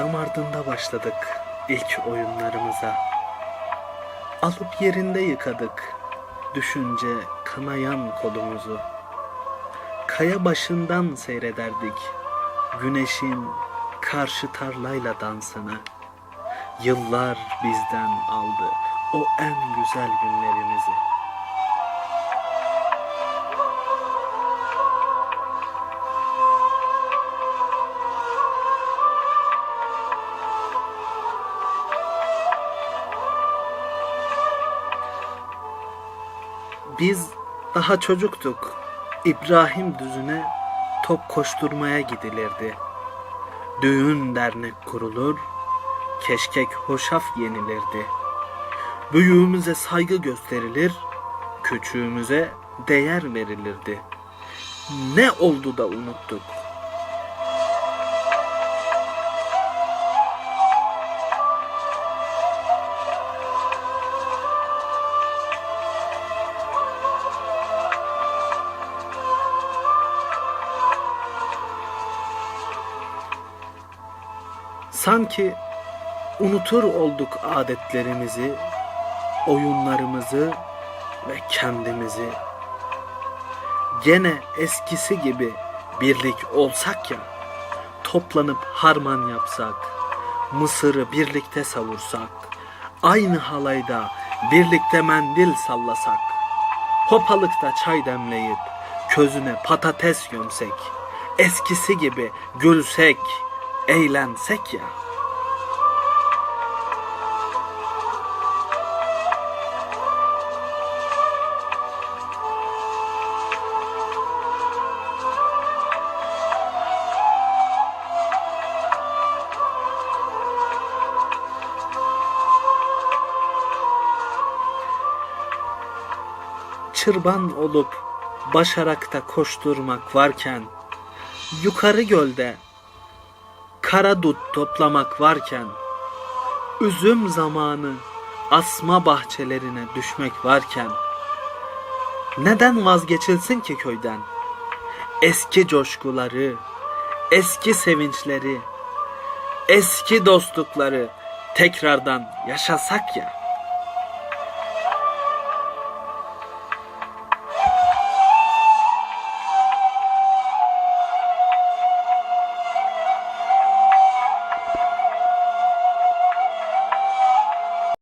Damardında başladık ilk oyunlarımıza. Alıp yerinde yıkadık düşünce kanayan kolumuzu. Kaya başından seyrederdik güneşin karşı tarlayla dansını. Yıllar bizden aldı o en güzel günlerimizi. Biz daha çocuktuk. İbrahim düzüne top koşturmaya gidilirdi. Düğün dernek kurulur, keşkek hoşaf yenilirdi. Büyüğümüze saygı gösterilir, küçüğümüze değer verilirdi. Ne oldu da unuttuk? Sanki unutur olduk adetlerimizi, oyunlarımızı ve kendimizi. Gene eskisi gibi birlik olsak ya, toplanıp harman yapsak, mısırı birlikte savursak, aynı halayda birlikte mendil sallasak, hopalıkta çay demleyip közüne patates gömsek, eskisi gibi gülsek, eğlensek ya. çırban olup başarakta koşturmak varken, yukarı gölde kara dut toplamak varken, üzüm zamanı asma bahçelerine düşmek varken, neden vazgeçilsin ki köyden? Eski coşkuları, eski sevinçleri, eski dostlukları tekrardan yaşasak ya.